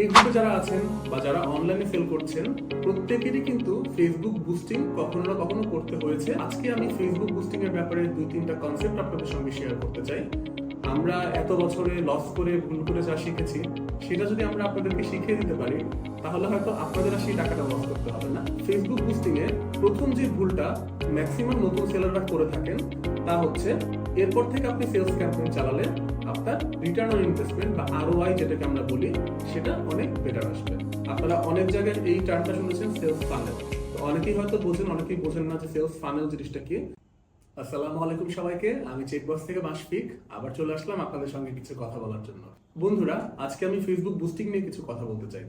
এই গ্রুপে যারা আছেন বা যারা অনলাইনে ফেল করছেন, প্রত্যেকেরই কিন্তু ফেসবুক বুস্টিং কখনো না কখনো করতে হয়েছে। আজকে আমি ফেসবুক বুস্টিং এর ব্যাপারে দুই তিনটা কনসেপ্ট আপনাদের সঙ্গে শেয়ার করতে চাই। আমরা এত বছরে লস করে, ভুল করে যা শিখেছি, সেটা যদি আমরা আপনাদেরকে শিখিয়ে দিতে পারি, তাহলে হয়তো আপনাদের আর সেই টাকাটা লস করতে হবে না। ফেসবুক বুস্টিং এ প্রথম যে ভুলটা ম্যাক্সিমাম নতুন সেলাররা করে থাকেন, তা হচ্ছে এরপর থেকে আপনি সেলস ক্যাম্পেইন চালালে আপনার রিটার্ন অন ইনভেস্টমেন্ট বা আরওআই যেটাকে আমরা বলি, সেটা অনেক বেটার আসবে। আপনারা অনেক জায়গায় এই টার্মটা শুনেছেন সেলস ফানেল অনেকেই হয়তো বোঝেন, অনেকেই বোঝেন না যে সেলস ফানেল জিনিসটা কি। আসসালামু আলাইকুম সবাইকে, আমি চেকবক্স থেকে মাসফিক আবার চলে আসলাম আপনাদের সঙ্গে কিছু কথা বলার জন্য। বন্ধুরা, আজকে আমি ফেসবুক বুস্টিং নিয়ে কিছু কথা বলতে চাই।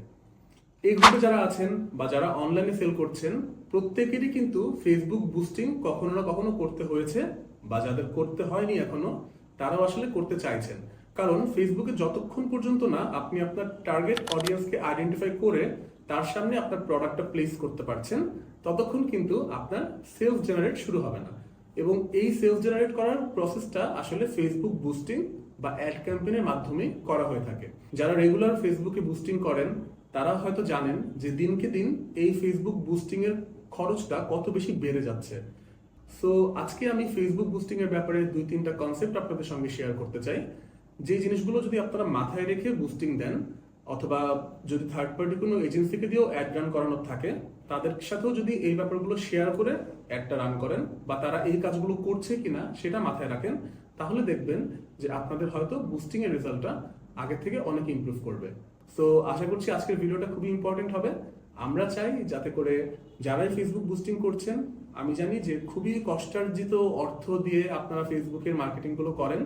এই গ্রুপে যারা আছেন বা যারা অনলাইনে সেল করছেন, প্রত্যেকেরই কিন্তু ফেসবুক বুস্টিং কখনো না কখনো করতে হয়েছে বা যাদের করতে হয়নি এখনও, তারাও আসলে করতে চাইছেন। কারণ ফেসবুকে যতক্ষণ পর্যন্ত না আপনি আপনার টার্গেট অডিয়েন্সকে আইডেন্টিফাই করে তার সামনে আপনার প্রোডাক্টটা প্লেস করতে পারছেন, ততক্ষণ কিন্তু আপনার সেলস জেনারেট শুরু হবে না। এবং এই সেলস জেনারেট করার প্রসেসটা আসলে ফেসবুক বুস্টিং বা অ্যাড ক্যাম্পেনের মাধ্যমে করা হয়ে থাকে। যারা রেগুলার ফেসবুকে বুস্টিং করেন, তারা হয়তো জানেন যে দিনকে দিন এই ফেসবুক বুস্টিং এর খরচটা কত বেশি বেড়ে যাচ্ছে। সো আজকে আমি ফেসবুক বুস্টিং এর ব্যাপারে দুই, তিনটা কনসেপ্ট আপনাদের সঙ্গে শেয়ার করতে চাই। যে জিনিসগুলো যদি আপনারা মাথায় রেখে বুস্টিং দেন অথবা যদি থার্ড পার্টি কোনো এজেন্সিকে দিয়েও অ্যাড রান করানোর থাকে, তাদের সাথেও যদি এই ব্যাপারগুলো শেয়ার করে অ্যাডটা রান করেন বা তারা এই কাজগুলো করছে কিনা সেটা মাথায় রাখেন, তাহলে দেখবেন যে আপনাদের হয়তো বুস্টিং এর রেজাল্টটা আগে থেকে অনেক ইমপ্রুভ করবে। সো আশা করছি আজকের ভিডিওটা খুবই ইম্পর্টেন্ট হবে। আমরা চাই যাতে করে যারাই ফেসবুক বুস্টিং করছেন, আমি জানি যে খুবই কষ্টার্জিত অর্থ দিয়ে আপনারা ফেসবুকের মার্কেটিংগুলো করেন।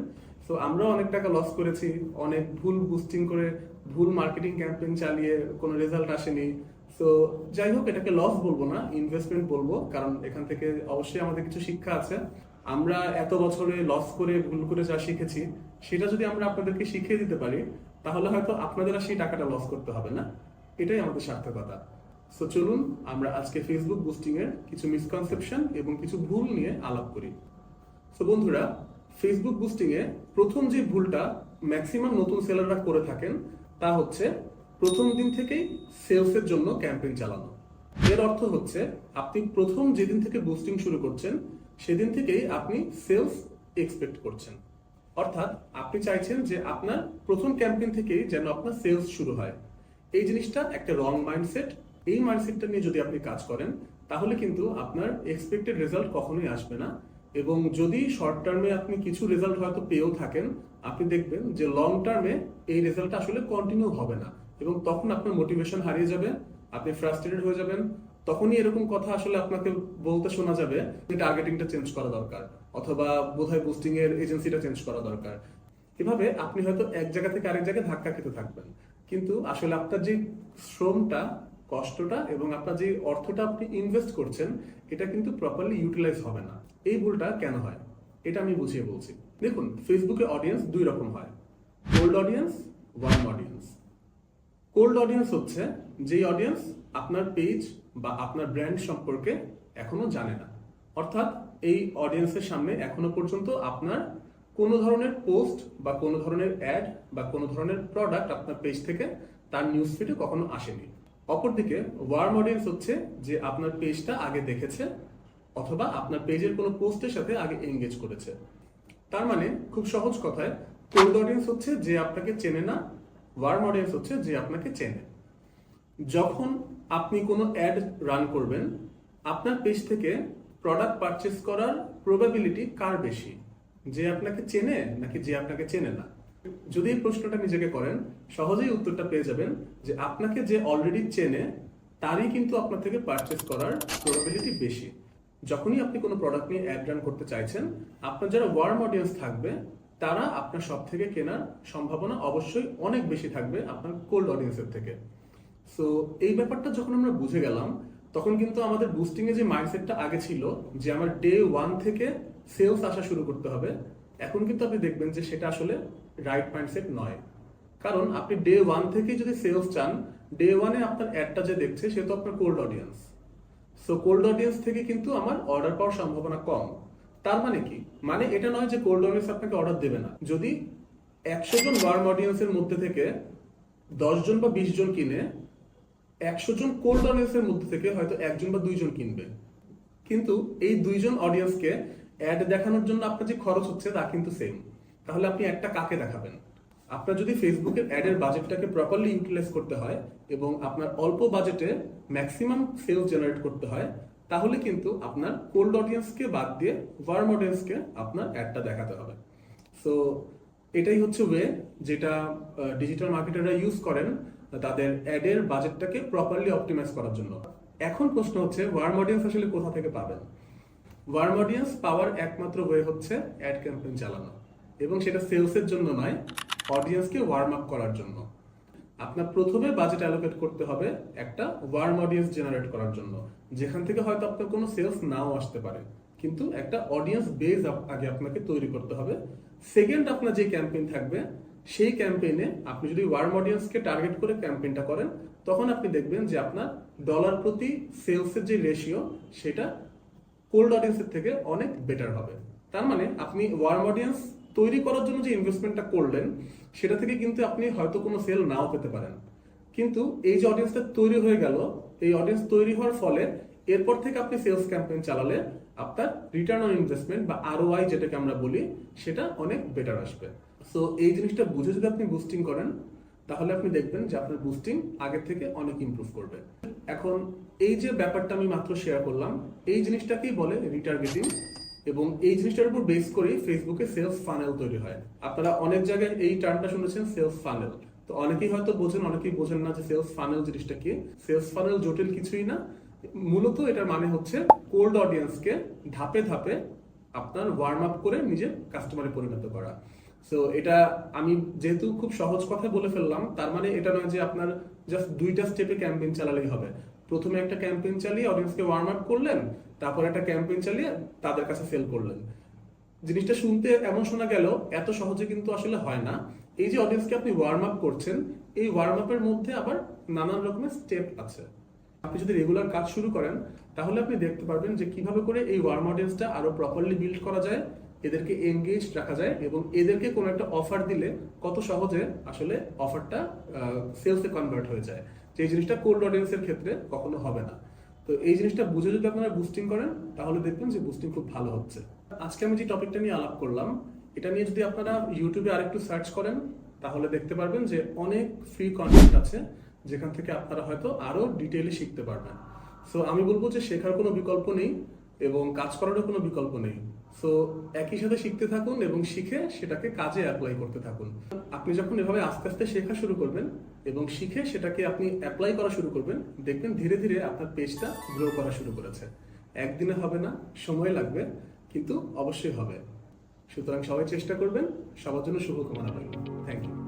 তো আমরাও অনেক টাকা লস করেছি, অনেক ভুল বুস্টিং করে ভুল মার্কেটিং ক্যাম্পেইন চালিয়ে কোনো রেজাল্ট আসেনি। তো যাই হোক, এটাকে লস বলব না ইনভেস্টমেন্ট বলব, কারণ এখান থেকে অবশ্যই আমাদের কিছু শিক্ষা আছে। আমরা এত বছরে লস করে, ভুল করে যা শিখেছি, সেটা যদি আমরা আপনাদেরকে শিখিয়ে দিতে পারি, তাহলে হয়তো আপনাদের আর সেই টাকাটা লস করতে হবে না। এটাই আমাদের সার্থকতা। সো চলুন, আমরা আজকে ফেসবুক বুস্টিং এর কিছু মিসকনসেপশন এবং কিছু ভুল নিয়ে আলাপ করি। সো বন্ধুরা ফেসবুক বুস্টিং এ প্রথম যে ভুলটা ম্যাক্সিমাম নতুন সেলাররা করে থাকেন তা হচ্ছে, প্রথম দিন থেকেই সেলসের জন্য ক্যাম্পেইন চালানো। এর অর্থ হচ্ছে, আপনি প্রথম যেদিন থেকে বুস্টিং শুরু করছেন, সেদিন থেকেই আপনি সেলস এক্সপেক্ট করছেন। অর্থাৎ, আপনি চাইছেন যে আপনার প্রথম ক্যাম্পেইন থেকেই যেন আপনার সেলস শুরু হয়। এই জিনিসটা একটা রং মাইন্ডসেট এই মাইন্ডসেটটা নিয়ে যদি আপনি কাজ করেন, তাহলে কিন্তু আপনার এক্সপেক্টেড রেজাল্ট কখনোই আসবে না। এবং যদি শর্ট টার্মে আপনি কিছু রেজাল্ট হয়তো পেয়েও থাকেন, আপনি দেখবেন যে লং টার্মে এই রেজাল্টটা আসলে কন্টিনিউ হবে না এবং তখন আপনার মোটিভেশন হারিয়ে যাবে, আপনি ফ্রাস্ট্রেটেড হয়ে যাবেন। তখনই এরকম কথা আসলে আপনাকে বলতে শোনা যাবে যে টার্গেটিংটা চেঞ্জ করা দরকার অথবা বোধহয় বুস্টিং এর এজেন্সিটা চেঞ্জ করা দরকার। এভাবে আপনি হয়তো এক জায়গা থেকে আরেক জায়গায় ধাক্কা খেতে থাকবেন। কিন্তু আসলে আপনার যে শ্রমটা কষ্টটা এবং আপনার যে অর্থটা আপনি ইনভেস্ট করছেন, এটা কিন্তু প্রপারলি ইউটিলাইজ হবে না। এই ভুলটা কেন হয়? এটা আমি বুঝিয়ে বলছি। দেখুন ফেসবুকে অডিয়েন্স দুই রকম হয়। Cold audience warm audience cold audience হচ্ছে যেই অডিয়েন্স আপনার পেজ বা আপনার ব্র্যান্ড সম্পর্কে এখনও জানে না। অর্থাৎ এই অডিয়েন্সের সামনে এখনও পর্যন্ত আপনার কোনো ধরনের পোস্ট বা কোনো ধরনের অ্যাড বা কোনো ধরনের প্রোডাক্ট আপনার পেজ থেকে তার নিউজ ফিডে কখনো আসেনি। অপরদিকে ওয়ার্ম অডিয়েন্স হচ্ছে যে আপনার পেজটা আগে দেখেছে অথবা আপনার পেজের কোনো পোস্টের সাথে আগে এঙ্গেজ করেছে। তার মানে খুব সহজ কথায় কোল্ড অডিয়েন্স হচ্ছে যে আপনাকে চেনে না ওয়ার্ম অডিয়েন্স হচ্ছে যে আপনাকে চেনে। যখন আপনি কোনো অ্যাড রান করবেন, আপনার পেজ থেকে প্রোডাক্ট পারচেস করার প্রবাবিলিটি কার বেশি? যে আপনাকে চেনে নাকি যে আপনাকে চেনে না? যদি এই প্রশ্নটা নিজেকে করেন, সহজেই উত্তরটা পেয়ে যাবেন যে আপনাকে যে অলরেডি চেনে, তারই কিন্তু আপনার থেকে পারচেস করার প্রবাবিলিটি বেশি। যখনই আপনি কোনো প্রোডাক্ট নিয়ে অ্যাড রান করতে চাইছেন, আপনার যারা ওয়ার্ম অডিয়েন্স থাকবে, তারা আপনার সব থেকে কেনার সম্ভাবনা অবশ্যই অনেক বেশি থাকবে আপনার কোল্ড অডিয়েন্সের থেকে। সো এই ব্যাপারটা যখন আমরা বুঝে গেলাম, তখন কিন্তু আমাদের বুস্টিংয়ে যে মাইন্ডসেটটা আগে ছিল, যে আমার ডে ওয়ান থেকে সেলস আসা শুরু করতে হবে এখন কিন্তু আপনি দেখবেন যে সেটা আসলে রাইট মাইন্ডসেট নয়। কারণ আপনি ডে ওয়ান থেকেই যদি সেলস চান ডে ওয়ানে আপনার অ্যাডটা যে দেখছে, সে তো আপনার cold audience so cold audience থেকে কিন্তু আমার অর্ডার পাওয়ার সম্ভাবনা কম। তার মানে কি? মানে এটা নয় যে কোল্ড অডিয়েন্স আপনাকে অর্ডার দেবে না। যদি একশো জন ওয়ার্ম অডিয়েন্সের মধ্যে থেকে জন বা বিশ জন কিনে, একশো জন কোল্ড অডিয়েন্সের মধ্যে থেকে হয়তো একজন বা দুইজন কিনবে। কিন্তু এই দুইজন অডিয়েন্সকে অ্যাড দেখানোর জন্য আপনার যে খরচ হচ্ছে তা কিন্তু সেম তাহলে আপনি একটা কাকে দেখাবেন? আপনার যদি ফেসবুকের অ্যাডের বাজেটটাকে প্রপারলি ইউটিলাইজ করতে হয় এবং আপনার অল্প বাজেটে ম্যাক্সিমাম সেলস জেনারেট করতে হয়, তাহলে কিন্তু আপনার কোল্ড অডিয়েন্সকে বাদ দিয়ে ওয়ার্ম অডিয়েন্সকে আপনার অ্যাডটা দেখাতে হবে। সো এটাই হচ্ছে ওয়ে যেটা ডিজিটাল মার্কেটাররা ইউজ করেন, তাদের অ্যাডের বাজেটটাকে প্রপারলি অপটিমাইজ করার জন্য। এখন প্রশ্ন হচ্ছে ওয়ার্ম অডিয়েন্স আসলে কোথা থেকে পাবেন? ওয়ার্ম অডিয়েন্স পাওয়ার একমাত্র ওয়ে হচ্ছে অ্যাড ক্যাম্পেইন চালানো। এবং সেটা সেলসের জন্য নয় অডিয়েন্সকে ওয়ার্ম আপ করার জন্য। আপনার প্রথমে বাজেট অ্যালোকেট করতে হবে একটা ওয়ার্ম অডিয়েন্স জেনারেট করার জন্য। যেখান থেকে হয়তো আপনার কোনো সেলস নাও আসতে পারে, কিন্তু একটা অডিয়েন্স বেজ আগে আপনাকে তৈরি করতে হবে। সেকেন্ড আপনার যে ক্যাম্পেইন থাকবে, সেই ক্যাম্পেইনে আপনি যদি ওয়ার্ম অডিয়েন্সকে টার্গেট করে ক্যাম্পেইনটা করেন, তখন আপনি দেখবেন যে আপনার ডলার প্রতি সেলসের যে রেশিও সেটা কোল্ড অডিয়েন্সের থেকে অনেক বেটার হবে। তার মানে আপনি ওয়ার্ম অডিয়েন্স তৈরি করার জন্য যে ইনভেস্টমেন্টটা করলেন, সেটা থেকে কিন্তু আপনি হয়তো কোনো সেল নাও পেতে পারেন। কিন্তু এই যে অডিয়েন্সটা তৈরি হয়ে গেল, এই অডিয়েন্স তৈরি হওয়ার ফলে এরপর থেকে আপনি সেলস ক্যাম্পেইন চালালে আপনার রিটার্ন অন ইনভেস্টমেন্ট বা আরও আই যেটাকে আমরা বলি, সেটা অনেক বেটার আসবে। সো এই জিনিসটা বুঝে যদি আপনি বুস্টিং করেন তাহলে আপনি দেখবেন যে আপনার বুস্টিং আগের থেকে অনেক ইমপ্রুভ করবে। এখন এই যে ব্যাপারটা আমি মাত্র শেয়ার করলাম, এই জিনিসটাকেই বলে রিটার্গেটিং এবং এই জিনিসটার উপর বেস করেই ফেসবুকে সেলস ফানেল তৈরি হয়। আপনারা অনেক জায়গায় এই টার্মটা শুনেছেন সেলস ফানেল তো অনেকেই হয়তো বোঝেন, অনেকেই বোঝেন না যে সেলস ফানেল জিনিসটা কি। সেলস ফানেল জটিল কিছুই না। মূলত এটার মানে হচ্ছে কোল্ড অডিয়েন্সকে ধাপে ধাপে আপনার ওয়ার্ম আপ করে নিজের কাস্টমারে পরিণত করা। সো এটা আমি যেহেতু খুব সহজ কথা বলে ফেললাম, তার মানে এটা নয় যে আপনার জাস্ট দুইটা স্টেপে ক্যাম্পেইন চালালেই হবে। প্রথমে একটা ক্যাম্পেইন চালিয়ে অডিয়েন্সকে ওয়ার্ম আপ করলেন, তারপর একটা ক্যাম্পেইন চালিয়ে তাদের কাছে সেল করলেন। জিনিসটা শুনতে এমন শোনা গেল, এত সহজে কিন্তু আসলে হয় না। এই যে অডিয়েন্সকে আপনি ওয়ার্ম আপ করছেন, এই ওয়ার্ম আপের মধ্যে আবার নানান রকমের স্টেপ আছে। আপনি যদি রেগুলার কাজ শুরু করেন, তাহলে আপনি দেখতে পারবেন যে কীভাবে করে এই ওয়ার্ম অডিয়েন্সটা আরও প্রপারলি বিল্ড করা যায় এদেরকে এনগেজ রাখা যায় এবং এদেরকে কোনো একটা অফার দিলে কত সহজে আসলে অফারটা সেলসে কনভার্ট হয়ে যায়। যে জিনিসটা কোল্ড অডিয়েন্সের ক্ষেত্রে কখনো হবে না। তো এই জিনিসটা বুঝে যদি আপনারা বুস্টিং করেন, তাহলে দেখবেন যে বুস্টিং খুব ভালো হচ্ছে। আজকে আমি যে টপিকটা নিয়ে আলাপ করলাম, এটা নিয়ে যদি আপনারা ইউটিউবে আরেকটু সার্চ করেন, তাহলে দেখতে পারবেন যে অনেক ফ্রি কন্টেন্ট আছে, যেখান থেকে আপনারা হয়তো আরও ডিটেইলি শিখতে পারবেন। সো আমি বলব যে শেখার কোনো বিকল্প নেই এবং কাজ করারও কোনো বিকল্প নেই। সো একই সাথে শিখতে থাকুন এবং শিখে সেটাকে কাজে অ্যাপ্লাই করতে থাকুন। আপনি যখন এভাবে আস্তে আস্তে শেখা শুরু করবেন এবং শিখে সেটাকে আপনি অ্যাপ্লাই করা শুরু করবেন, দেখবেন ধীরে ধীরে আপনার পেজটা গ্রো করা শুরু করেছে। একদিনে হবে না, সময় লাগবে, কিন্তু অবশ্যই হবে। সুতরাং সবাই চেষ্টা করবেন, সবার জন্য শুভকামনা রইল। Thank you